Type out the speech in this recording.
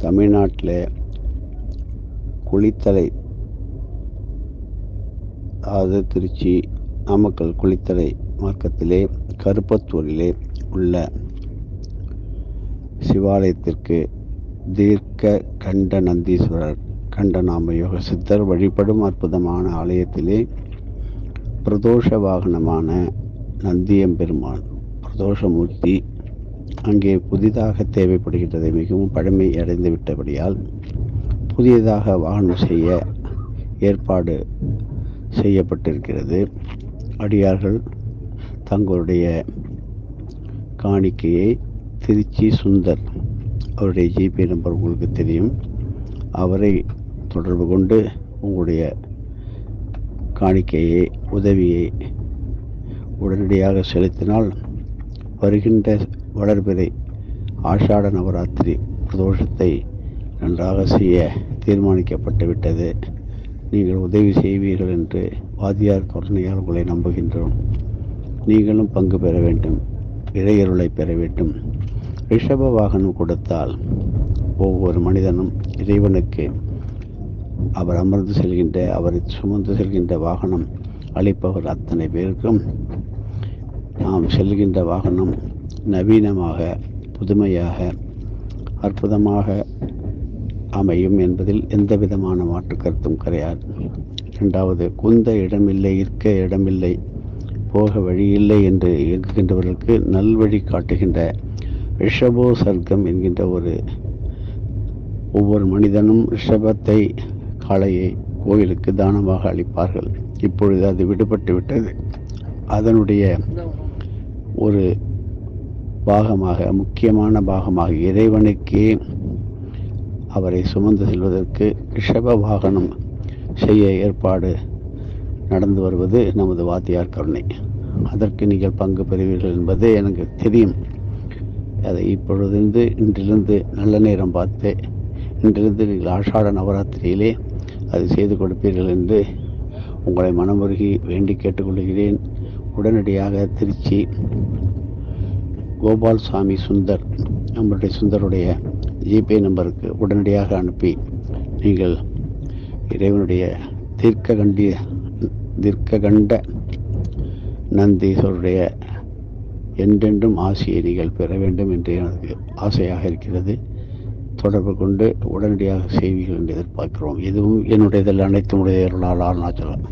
தமிழ்நாட்டில் குளித்தலை அதாவது திருச்சி நாமக்கல் குளித்தலை மார்க்கத்திலே கருப்பத்தூரிலே உள்ள சிவாலயத்திற்கு தீர்க்க கண்ட நந்தீஸ்வரர் கண்டநாம யோக சித்தர் வழிபடும் அற்புதமான ஆலயத்திலே பிரதோஷ வாகனமான நந்தியம்பெருமான் பிரதோஷமூர்த்தி அங்கே புதிதாக தேவைப்படுகின்றது மிகவும் பழமை அடைந்து விட்டபடியால் புதியதாக வாகனம் செய்ய ஏற்பாடு செய்யப்பட்டிருக்கிறது. அடியார்கள் தங்களுடைய காணிக்கையை திருச்சி சுந்தர் அவருடைய ஜிபே நம்பர் உங்களுக்கு தெரியும். அவரை தொடர்பு கொண்டு உங்களுடைய காணிக்கையை உதவியை உடனடியாக செலுத்தினால் வருகின்ற வளர்பிறை ஆஷாட நவராத்திரி பிரதோஷத்தை நன்றாக செய்ய தீர்மானிக்கப்பட்டு விட்டது. நீங்கள் உதவி செய்வீர்கள் என்று வாதியார் கருணையால் உங்களை நம்புகின்றோம். நீங்களும் பங்கு பெற வேண்டும் இறையருளை பெற வேண்டும். ரிஷப வாகனம் கொடுத்தால் ஒவ்வொரு மனிதனும் இறைவனுக்கு அவர் அமர்ந்து செல்கின்ற அவரை சுமந்து செல்கின்ற வாகனம் அளிப்பவர் அத்தனை பேருக்கும். நாம் செல்கின்ற வாகனம் நவீனமாக புதுமையாக அற்புதமாக அமையும் என்பதில் எந்த விதமான மாற்று கருத்தும் கிடையாது. இரண்டாவது குந்த இடமில்லை இருக்க இடமில்லை போக வழியில்லை என்று இயங்குகின்றவர்களுக்கு நல்வழி காட்டுகின்ற ரிஷபோ சர்க்கம் என்கின்ற ஒரு ஒவ்வொரு மனிதனும் ரிஷபத்தை காளையை கோயிலுக்கு தானமாக அளிப்பார்கள். இப்பொழுது அது விடுபட்டு விட்டது. அதனுடைய ஒரு பாகமாக முக்கியமான பாகமாக இறைவனுக்கே அவரை சுமந்து செல்வதற்கு ரிஷப வாகனம் செய்ய ஏற்பாடு நடந்து வருவது நமது வாத்தியார் கருணை. அதற்கு நீங்கள் பங்கு பெறுவீர்கள் என்பது எனக்கு தெரியும். அதை இப்பொழுதிருந்து இன்றிலிருந்து நல்ல நேரம் பார்த்து இன்றிலிருந்து நீங்கள் ஆஷாட நவராத்திரியிலே அது செய்து கொடுப்பீர்கள் என்று உங்களை மனமுருகி வேண்டி கேட்டுக்கொள்கிறேன். உடனடியாக திருச்சி கோபால் சாமி சுந்தர் நம்மளுடைய சுந்தருடைய ஜிபே நம்பருக்கு உடனடியாக அனுப்பி நீங்கள் இறைவனுடைய தீர்க்க கண்டிய தீர்க்க கண்ட நந்தீஸ்வருடைய என்றென்றும் ஆசையை நீங்கள் பெற வேண்டும் என்று எனக்கு ஆசையாக இருக்கிறது. தொடர்பு கொண்டு உடனடியாக செய்வீர்கள் என்று எதிர்பார்க்கிறோம். இதுவும் என்னுடையதில் அனைத்து உடைய அருளால் அருணாச்சலம்